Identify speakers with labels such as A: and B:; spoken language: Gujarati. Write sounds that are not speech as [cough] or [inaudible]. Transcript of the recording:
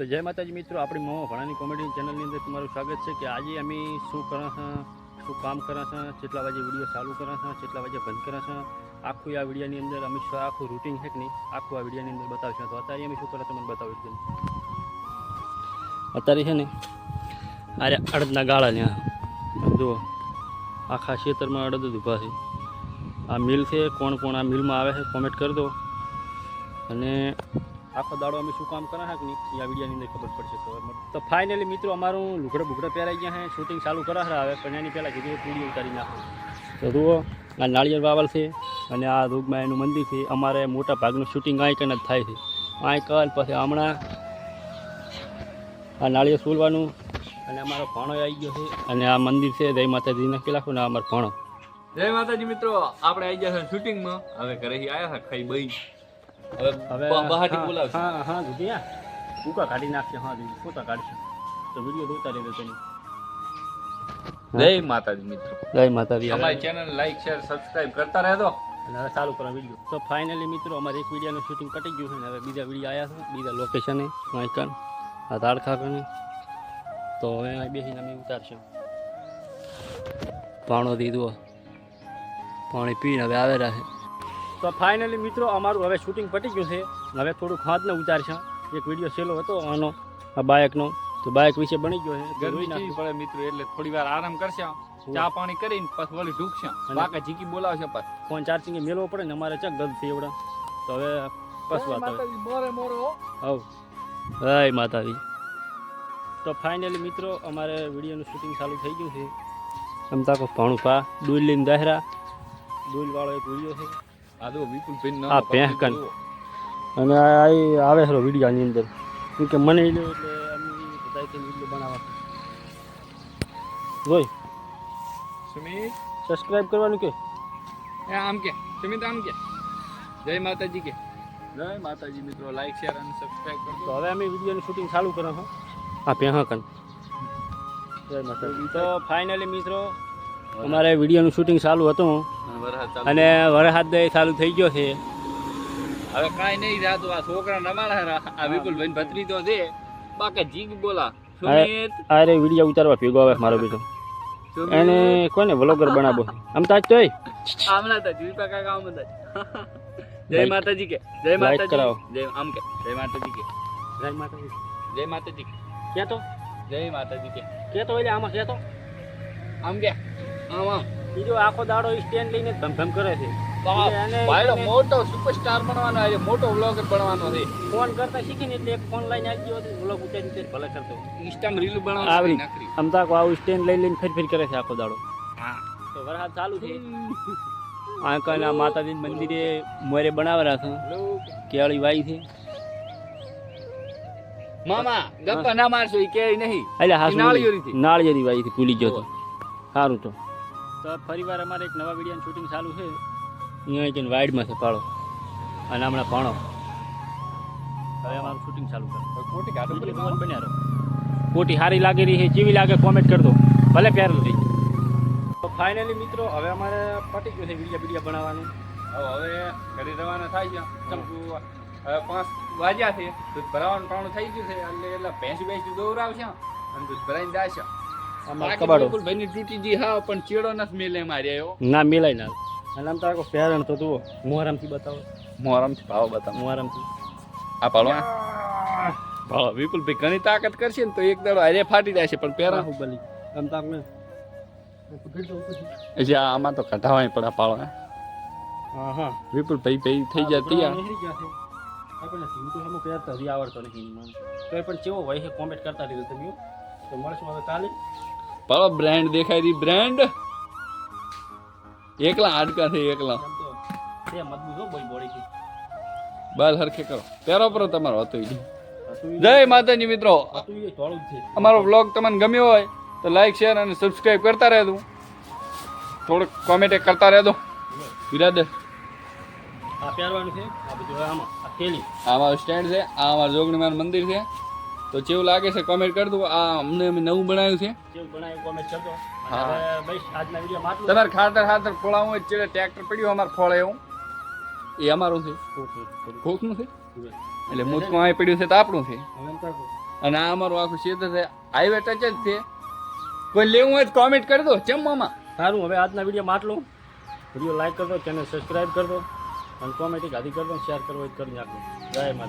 A: તો જય માતાજી મિત્રો, આપણી મો ભણાની કોમેડી ચેનલની અંદર તમારું સ્વાગત છે કે આજે અમે શું કરા છે, શું કામ કરા છે, કેટલા વાગે વીડિયો ચાલુ કરા છે, કેટલા વાગે બંધ કરા છે, આખું આ વિડીયાની અંદર અમે શું, આખું રૂટિન છે કે નહીં, આખું આ વિડીયાની અંદર બતાવશે. તો અત્યારે અમે શું કરે તમને બતાવી દઉં. અત્યારે છે ને અરે અડદના ગાળા આ જુઓ, આખા ખેતરમાં અડદ જ ઊભા છે. આ મિલ છે, કોણ કોણ આ મિલમાં આવે છે કોમેન્ટ કરી દો. અને આખો દાડો અમે શું કામ કરા છે કે નહીં? આ વિડીયોની અંદર ખબર પડશે તો. ફાઇનલી મિત્રો અમારું લુગડા બુગડા પહેરાઈ ગયા છે શૂટિંગ ચાલુ કરા હવે, પણ એની પહેલાં કીધું પૂરી ઉતારી નાખો. તો જુઓ, આ નાળિયેર વાવલ છે અને આ રૂગમાયાનું મંદિર છે. અમારે મોટા ભાગનું શૂટિંગ આંકન કન જ થાય છે. આંકલ કલ પછી હમણાં આ નાળિયેર ફૂલવાનું અને અમારો ભાણો આવી ગયો છે અને આ મંદિર છે. જય માતાજી નક્કી રાખો ને અમારો ભાણો
B: જય માતાજી મિત્રો, આપણે આવી ગયા છે શૂટિંગમાં હવે ઘરેથી આવ્યા છે ખાઈ બઈ. હવે બહારથી બોલાવશે.
A: હા હા દીદી કુકા કાઢી નાખશે હા ફોટા કાઢશે. તો વીડિયો જોતા રહેજો તેની
B: જય માતાજી મિત્રો.
A: જય માતાજી.
B: અમારી ચેનલ લાઈક શેર સબસ્ક્રાઇબ કરતા રહેજો.
A: અને હવે ચાલુ કરો વીડિયો. તો ફાઇનલી મિત્રો અમારે એક વિડીયોનું શૂટિંગ પટી ગયું છે ને હવે બીજા વીડિયો આવ્યા છે બીજા લોકેશને માઇકન આ તાડખા તો હવે અહીં બેસીને અમે ઉતારશું. પાણો દીધું પાણી પીને હવે આવેલા છે. તો ફાઇનલી મિત્રો અમારું હવે શૂટિંગ પટી ગયું છે. હવે થોડુંક હાથને ઉતારશે. એક વીડિયો સેલો હતો આનો આ બાઇકનો તો બાયક વિશે બની ગયો છે.
B: ગરમી. પડે મિત્રો એટલે થોડી વાર આરામ કરશે. ચા પાણી કરીને પછી વળી ઢૂકશે. બાકા જીકી બોલાવશે પછી.
A: ફોન ચાર્જિંગ મેળવો પડે ને અમારે ચક ગદ થઈ એવડા. તો હવે પસવા વાત
B: મોરે મોરો
A: હવ. હાય માતાજી. તો ફાઇનલી મિત્રો અમારે વિડીયોનું શૂટિંગ ચાલુ થઈ ગયું છે. એમ તાકો ભાણું પા ડૂલ લઈને દાહરા ડૂલવાળો એક વીડિયો છે.
B: આ
A: આ ભેંકન. અને આ આવે છે વિડીયોની અંદર. કેમ કે મને એટલે અમે બધા વીડિયો બનાવવા. જોઈ.
B: સુમિત?
A: સબસ્ક્રાઇબ કરવાનું કે?
B: એ આમ કે. સુમિત આમ કે. જય માતાજી કે. જય માતાજી મિત્રો લાઈક શેર અને સબસ્ક્રાઇબ
A: તો હવે અમે વિડીયોનું શૂટિંગ ચાલુ કરો છો આ પેહા કન જય માતાજી. તો ફાઇનલી મિત્રો અમારે વિડીયોનું શૂટિંગ ચાલુ હતું. અને વરસાદ ચાલુ થઈ ગયો છે.
B: હવે કાંઈ નહીં રાતું આ છોકરા રમાડા આ વિપુલ ભાઈ ભત્રી તો છે. બાકી જીગ બોલા.
A: અરે વીડિયો ઉતારવા ભેગો આવે મારો બેટો એને કોને વ્લોગર બનાવો. આમ તાજ તોય
B: આમલા તા જીપા કાકા આમ તા [laughs] જય માતાજી કે. જય માતાજી.
A: કરાવો.
B: જય આમ કે. જય માતાજી કે.
A: જય માતાજી.
B: જય માતાજી કે.
A: તો
B: જય માતાજી કે.
A: કે તો એટલે આમાં કે તો
B: આમ કે.
A: બીજો આખો દાડો સ્ટેન્ડ લઈને ધમ ધમ કરે છે.
B: મોટો સુપરસ્ટાર બનવાનો છે મોટો વ્લોગર બનવાનો છે.
A: ફોન કરતા શીખીને એટલે એક ફોન લઈને આવી ગયો વ્લોગ ઉતારી ઉતારી ભલે કરતો.
B: ઇન્સ્ટામાં રીલ નકરી.
A: આવું સ્ટેન્ડ લઈ લઈને ફેર ફેર કરે છે આખો દાડો.
B: હા.
A: તો વરસાદ ચાલુ છે. આ કને આ માતાજી મંદિરે મોરે બનાવેલા છે. કેળી વાઈ છે.
B: મામા ગપ્પા ના મારશો કે નહીં.
A: એટલે. નાળિયેરી વાઈ થી ભૂલી ગયો તો. સારું તો. તો ફરીવાર અમારે એક નવા વિડીયોનું શૂટિંગ ચાલુ છે. અહીંયા જઈને વાઇડમાં છે પાળો. અને હમણાં પાણો. હવે અમારું શૂટિંગ ચાલુ કરો
B: કોટી કાઢો
A: વીડિયો બન્યા રહો? ખોટી સારી લાગી રહી છે. જેવી લાગે કોમેન્ટ કરજો. ભલે પ્યાર નથી તો ફાઇનલી મિત્રો હવે અમારે પટી ગયું છે વીડિયો વીડિયો બનાવવાનું.
B: હવે હવે ઘરે રવાના થાય છે. ચમકુ હવે પાંચ વાગ્યા છે. દૂધ ભરાવાનું ટાણું થઈ ગયું છે. એટલે એટલે ભેંસ ભેંસ દોરાવશે. અને દૂધ ભરાઈને જાય છે.
A: કબાડો.
B: ભાઈની તૂટી જી હા પણ ચેડો નથી મેલે મારી આવ્યો
A: ના મિલાય ના. અને આમ તારો પહેરણ તો જુઓ મોહરમથી બતાવો.
B: મોહરમથી ભાવ બતાવો.
A: મોહરમથી
B: આ પાડો ભાવ વિપુલ ભાઈ ઘણી તાકાત કરશે ને તો એક દાડો હારે ફાટી જાય છે પણ પેરા
A: બાહુબલી આમ તાક ને
B: આમાં તો કઢાવાય પડે પાડો હે.
A: હા હા.
B: વિપુલ ભાઈ ભાઈ થઈ
A: ગયા છે. આપણને પહેરતા આવડતો નથી તો પણ કેવો હોય છે કોમેન્ટ કરતા રહેજો તમે તો મળશું
B: બ્રાન્ડ દેખાય દી બ્રાન્ડ એકલા હાડકા છે એકલા.
A: એમ મજબૂત હો બોય બોડી થી
B: બાલ હરખે કરો. પેરો પર તમારો હતો જય માતાજી મિત્રો. અમારો વ્લોગ તમને ગમ્યો હોય તો લાઈક શેર અને સબસ્ક્રાઇબ કરતા રહેજો. થોડુંક કોમેન્ટ કરતા રહેજો. બિરાદર
A: આ પહેરવાનું છે આ બધું આમાં આ થેલી.
B: આ સ્ટેન્ડ છે આ અમારું જોગણીમાન મંદિર છે. તો કેવું લાગે છે કોમેન્ટ કરી દો. આ અમને અમે નવું બનાવ્યું છે.
A: જેવું બનાવ્યું કોમેન્ટ કરજો
B: હા.
A: બસ આજના વીડિયો માટલું
B: તમારે ખાતર ખાતર ખોળાવું હોય ચેડે ટ્રેક્ટર પડ્યું અમારે ખોળે એવું. એ અમારું છે.
A: ઓકે.
B: છે? એટલે મૂતકું આ પડ્યું છે તો આપણું છે. અને આ અમારું આખું ક્ષેત્ર છે. હાઈવે ટચ જ છે. કોઈ લેવું હોય તો કોમેન્ટ કરી દો ચમ મામા
A: સારું હવે આજના વીડિયો માટલું વીડિયો લાઈક કરજો ચેનલ સબસ્ક્રાઈબ કરજો. અને કોમેન્ટ ગાદી કરજો શેર કરવો હોય કરી નાખો જય માતા